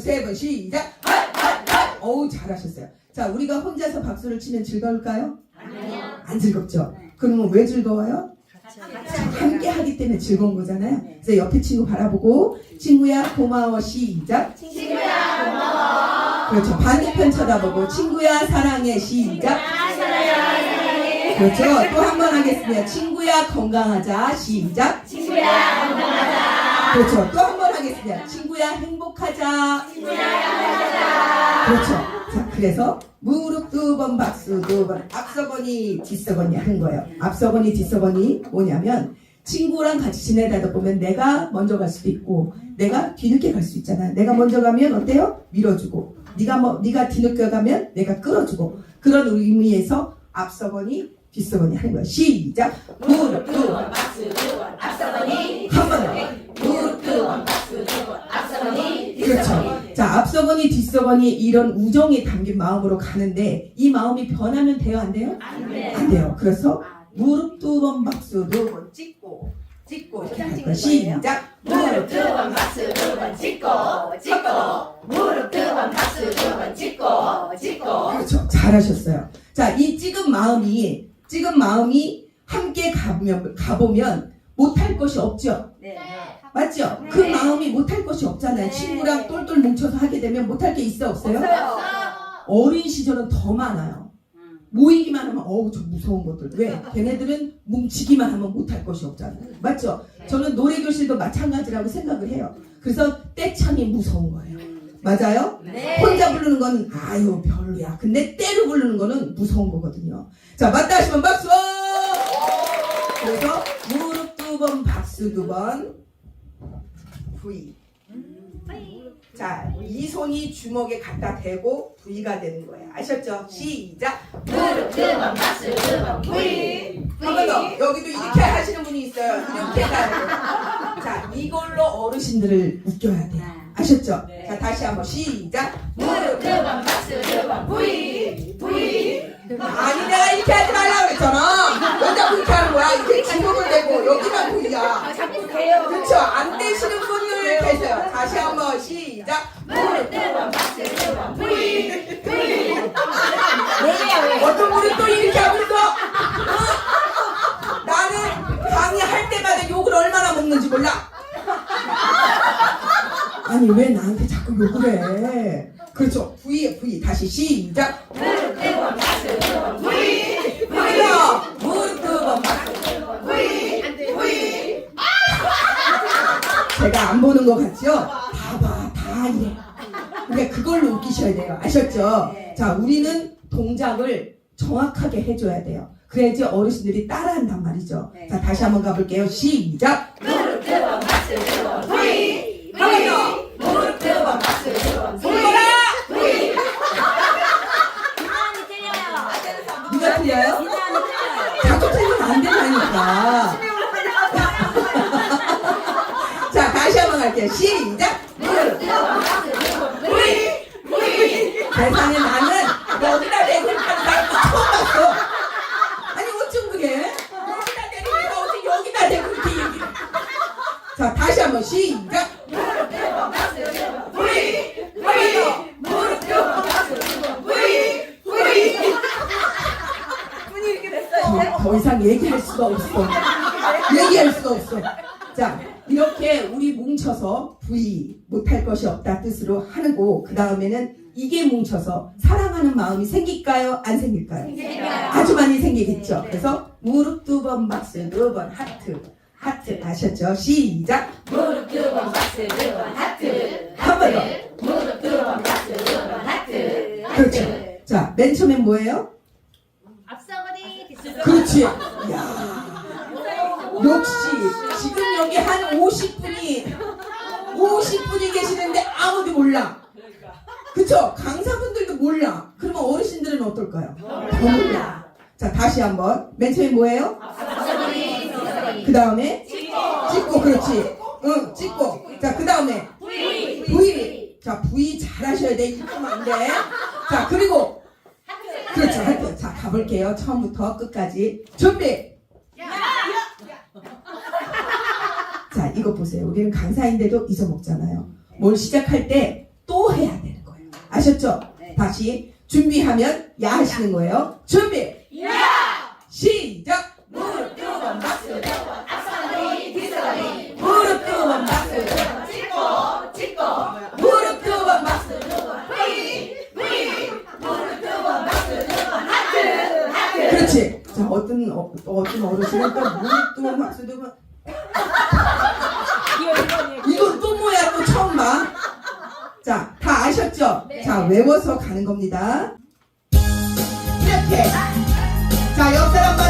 박수 세번 시작. 어우 잘하셨어요. 자 우리가 혼자서 박수를 치면 즐거울까요? 안 즐겁죠. 그러면 왜 즐거워요? 함께 하기 때문에 즐거운 거잖아요. 그래서 옆에 친구 바라보고 친구야 고마워 시작. 친구야 고마워. 그렇죠. 반대편 쳐다보고 친구야 사랑해 시작. 그렇죠. 또 한 번 하겠습니다. 친구야 건강하자 시작. 친구야 건강하자. 그렇죠. 또 한 번 하겠습니다. 친구야 행복하자. 친구야 행복하자. 그렇죠. 자 그래서 무릎 두 번 박수 두 번 앞서거니 뒤서거니 하는 거예요. 앞서거니 뒤서거니 뭐냐면 친구랑 같이 지내다 보면 내가 먼저 갈 수도 있고 내가 뒤늦게 갈 수 있잖아요. 내가 먼저 가면 어때요? 밀어주고 네가 뭐 네가 뒤늦게 가면 내가 끌어주고 그런 의미에서 앞서거니 뒤서거니 하는 거예요. 시작. 무릎 두 번 박수 두 번 앞서거니 한 번 더. 무릎 두번 박수 두번 앞서거니 그렇죠. 자, 앞서거니 뒤서거니 이런 우정이 담긴 마음으로 가는데 이 마음이 변하면 돼요, 안 돼요? 안돼 안 돼요. 그래서 무릎 두 번 박수 두 번 찍고 찍고 이렇게 할 거예요. 시작. 무릎 두 번 박수 두 번 찍고 찍고 무릎 두 번 박수 두 번 찍고 찍고 그렇죠. 잘하셨어요. 자, 이 찍은 마음이 찍은 마음이 함께 가보면 가보면 못할 것이 없죠. 네. 맞죠? 그 네. 마음이 못할 것이 없잖아요. 네. 친구랑 똘똘 뭉쳐서 하게 되면 못할 게 있어 없어요? 어린 시절은 더 많아요. 모이기만 하면 어우 저 무서운 것들. 왜? 걔네들은 뭉치기만 하면 못할 것이 없잖아요. 맞죠? 저는 노래 교실도 마찬가지라고 생각을 해요. 그래서 떼창이 무서운 거예요. 맞아요? 네. 혼자 부르는 건 아유 별로야. 근데 때로 부르는 거는 무서운 거거든요. 자 맞다 하시면 박수! 그래서 무릎 두 번 박수 두번 V 자, 이 손이 주먹에 갖다 대고 V가 되는 거예요. 아셨죠? 시작. 무릎 두번 박수 두번 V 한번 더. 여기도 이렇게 하시는 분이 있어요. 이렇게 가야 돼요. 자, 이걸로 어르신들을 웃겨야 돼요. 아셨죠? 네. 자, 다시 한번 시작. 무릎 두번 박수 두번 V V 아니, 내가 이렇게 하지 말 V 내려요 어떤 분은 또 이렇게 하고 있어. 어? 나는 강의할 때마다 욕을 얼마나 먹는지 몰라. 아니 왜 나한테 자꾸 욕을 해? 그렇죠. V에 V 다시 시작. 그래요. 무릎 두번 제가 안 보는 것 같죠? 봐 이래. 그러니까 그걸로 웃기셔야 돼요. 아셨죠? 자 우리는 동작을 정확하게 해줘야 돼요. 그래야지 어르신들이 따라한단 말이죠. 자 다시 한번 가볼게요. 시작. 무릎 두번 박수 두번 V 한번 더. 무릎 두번 박수 두번 V 손가락. V 누가 틀려요? 자꾸 틀리면 안 된다니까. 자, 다시 한번 갈게요. 시작! V V 세상에 나는 여기다 대고 하는 사람 처음 봤어. 아니, 어쩜 그래? 여기다 대니까 어떻게 여기다 대고 이렇게 얘기를. 자, 다시 한번 시작! 무릎 두번 박수 두번 V V 더, 더 이상 얘기할 수가 없어. 얘기할 수가 없어. 자, 이렇게 우리 뭉쳐서 V 못할 것이 없다 뜻으로 하고 그 다음에는 이게 뭉쳐서 사랑하는 마음이 생길까요? 안 생길까요? 아주 많이 생기겠죠. 그래서 무릎 두 번 박수 두 번 하트 하트 아셨죠? 시작 무릎 두 번 박수 두 번 하트 한 번 더. 무릎 두 번 박수 두 번 하트 그렇죠. 자, 맨 처음엔 뭐예요? 앞서거니 뒤서거니 그렇지. 야 역시 지금 여기 한 50분이 50분이 계시는데 아무도 몰라. 그쵸? 강사분들도 몰라. 그러면 어르신들은 어떨까요? 더 몰라. 자, 다시 한번. 맨 처음에 뭐예요? 그 다음에 찍고 그렇지. 응, 찍고. 자, 그 다음에 V V. 자, V 잘하셔야 돼. 하면 안 돼. 자, 그리고 그렇죠. 자, 가볼게요. 처음부터 끝까지. 준비! 자, 이거 보세요. 우리는 강사인데도 잊어먹잖아요. 뭘 시작할 때또 아셨죠? 네. 다시 준비하면 야 하시는 거예요. 준비. 야! 시작. 무릎 두 번 박수 두번 앞서거리 뒤서거리 무릎 두 번 박수. 짚고 짚고 무릎 두 번 박수. 두번 V V 무릎 두 번 박수 두번 하트 하트 그렇지. 자, 어떤, 어, 어떤 어르신은 또 무릎 두 번 박수 두 번. 이건 또 뭐야? 또 처음 봐. 자, 다 아셨죠? 네. 자, 외워서 가는 겁니다. 이렇게. 자, 옆 사람 말